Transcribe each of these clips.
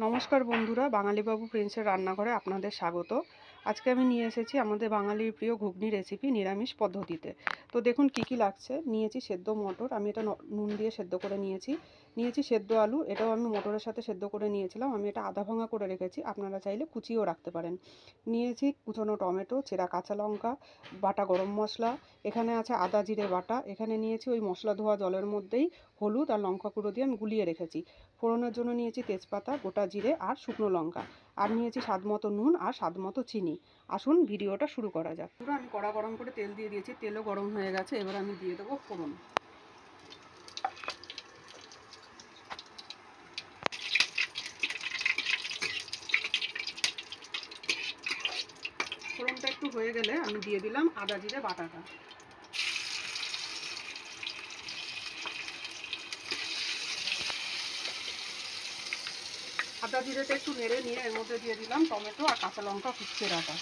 নমস্কার বন্ধুরা বাঙালিবাবু প্রিন্সের রান্নাঘরে আপনাদের স্বাগত। আজকে আমি নিয়ে এসেছি আমাদের বাঙালির প্রিয় ঘুগনি রেসিপি নিরামিষ পদ্ধতিতে। তো দেখুন কি কি লাগছে। নিয়েছি সেদ্ধ মটর। আমি এটা নুন দিয়ে সেদ্ধ করে নিয়েছি। নিয়েছি সেদ্ধ আলু। এটাও আমি মটরের সাথে সেদ্ধ করে নিয়েছিলাম। আমি এটা আধা ভাঙা করে রেখেছি। আপনারা চাইলে কুচিও রাখতে পারেন। নিয়েছি কুচনো টমেটো, চেরা কাঁচা লঙ্কা, বাটা গরম মশলা। এখানে আছে আদা জিরে বাটা। এখানে নিয়েছি ওই মশলা ধোয়া জলের মধ্যেই হলুদ আর লঙ্কা গুঁড়ো দিয়ে আমি গুলিয়ে রেখেছি। ফোড়নের জন্য নিয়েছি তেজপাতা, গোটা জিরে আর শুকনো লঙ্কা। আর নিয়েছি স্বাদ মতো নুন আর স্বাদ মতো চিনি। আসুন ভিডিওটা শুরু করা যাক। পুরো আমি কড়া গরম করে তেল দিয়ে দিয়েছি, তেলও গরম হয়ে গেছে, এবার আমি দিয়ে দেবো ফোড়ন। ফোড়নটা একটু হয়ে গেলে আমি দিয়ে দিলাম আদা জিরে বাটাটা। আদা জিরেটা একটু নেড়ে নিয়ে এর মধ্যে দিয়ে দিলাম টমেটো আর কাঁচা লঙ্কা কুচকে রাখা।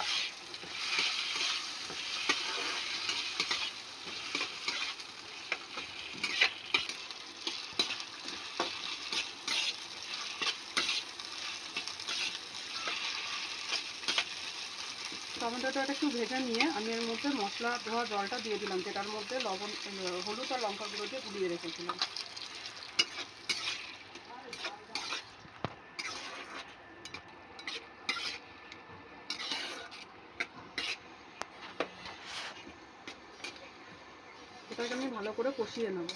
টমেটোটা একটু ভেজে নিয়ে আমি এর মধ্যে মশলা ধোয়া জলটা দিয়ে দিলাম, যেটার মধ্যে লবণ হলুদ আর লঙ্কা গুঁড়ো দিয়ে গুলিয়ে রেখেছিলাম। এটাকে আমি ভালো করে কষিয়ে নেব।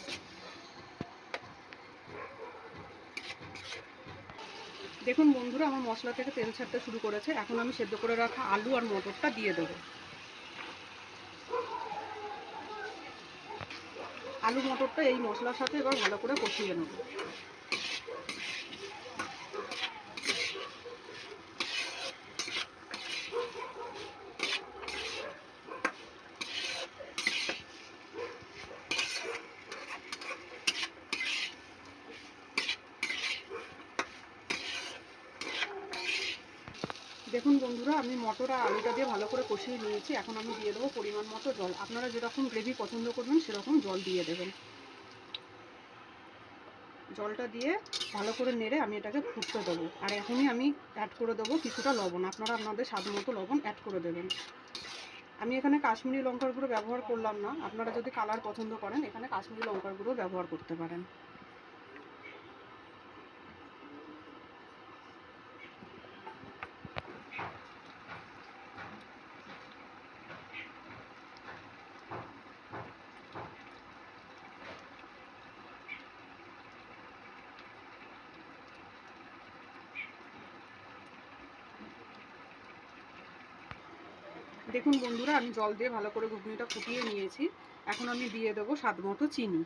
দেখুন বন্ধুরা, আমার মশলা থেকে তেল ছাড়তে শুরু করেছে। এখন আমি সেদ্ধ করে রাখা আলু আর মটরটা দিয়ে দেবো। আলু মটরটা এই মশলার সাথে এবার ভালো করে কষিয়ে নেব। দেখুন বন্ধুরা, আমি মটর আর আলুটা দিয়ে ভালো করে কষিয়ে নিয়েছি। এখন আমি দিয়ে দেবো পরিমাণ মতো জল। আপনারা যেরকম গ্রেভি পছন্দ করবেন, সেরকম জল দিয়ে দেবেন। জলটা দিয়ে ভালো করে নেড়ে আমি এটাকে ফুটতে দেবো। আর এখনই আমি অ্যাড করে দেবো কিছুটা লবণ। আপনারা আপনাদের স্বাদ মতো লবণ অ্যাড করে দেবেন। আমি এখানে কাশ্মীরি লঙ্কার গুঁড়ো ব্যবহার করলাম না। আপনারা যদি কালার পছন্দ করেন, এখানে কাশ্মীরি লঙ্কার গুঁড়ো ব্যবহার করতে পারেন। দেখুন বন্ধুরা, আমি জল দিয়ে ভালো করে ঘুগনিটা ফুটিয়ে নিয়েছি। এখন আমি দিয়ে দেবো স্বাদ মতো চিনি।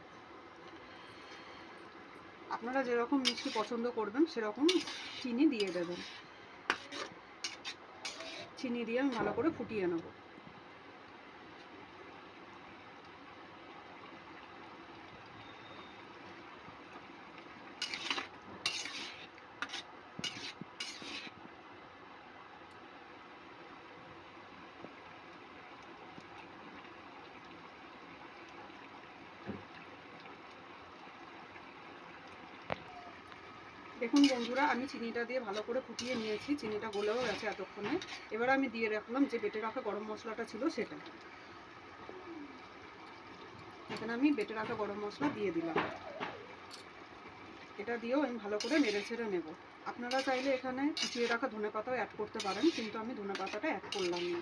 আপনারা যেরকম মিষ্টি পছন্দ করবেন, সেরকম চিনি দিয়ে দেবেন। চিনি দিয়ে আমি ভালো করে ফুটিয়ে নেব। দেখুন বন্ধুরা, আমি চিনিটা দিয়ে ভালো করে ফুটিয়ে নিয়েছি। চিনিটা গলেও গেছে এতক্ষণে। এবার আমি দিয়ে রাখলাম যে বেটে রাখা গরম মশলাটা ছিল সেটা। এখানে আমি বেটে রাখা গরম মশলা দিয়ে দিলাম। এটা দিয়েও আমি ভালো করে নেড়ে ছেড়ে নেব। আপনারা চাইলে এখানে কুচিয়ে রাখা ধনে পাতাও অ্যাড করতে পারেন, কিন্তু আমি ধনে পাতাটা অ্যাড করলাম না।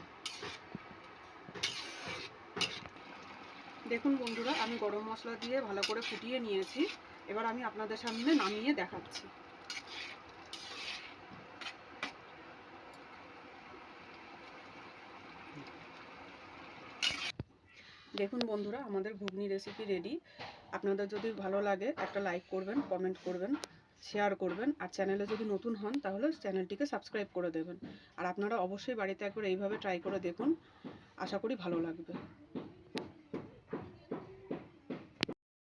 দেখুন বন্ধুরা, আমি গরম মশলা দিয়ে ভালো করে ফুটিয়ে নিয়েছি। এবার আমি আপনাদের সামনে নামিয়ে দেখাচ্ছি। দেখুন বন্ধুরা, আমাদের ঘুগনি রেসিপি রেডি আপনাদের যদি ভালো লাগে, একটা লাইক করবেন কমেন্ট করবেন শেয়ার করবেন, আর চ্যানেলে যদি নতুন হন, তাহলে চ্যানেলটিকে সাবস্ক্রাইব করে দেবেন। আর আপনারা অবশ্যই বাড়িতে একবার এইভাবে ট্রাই করে দেখুন। আশা করি ভালো লাগবে।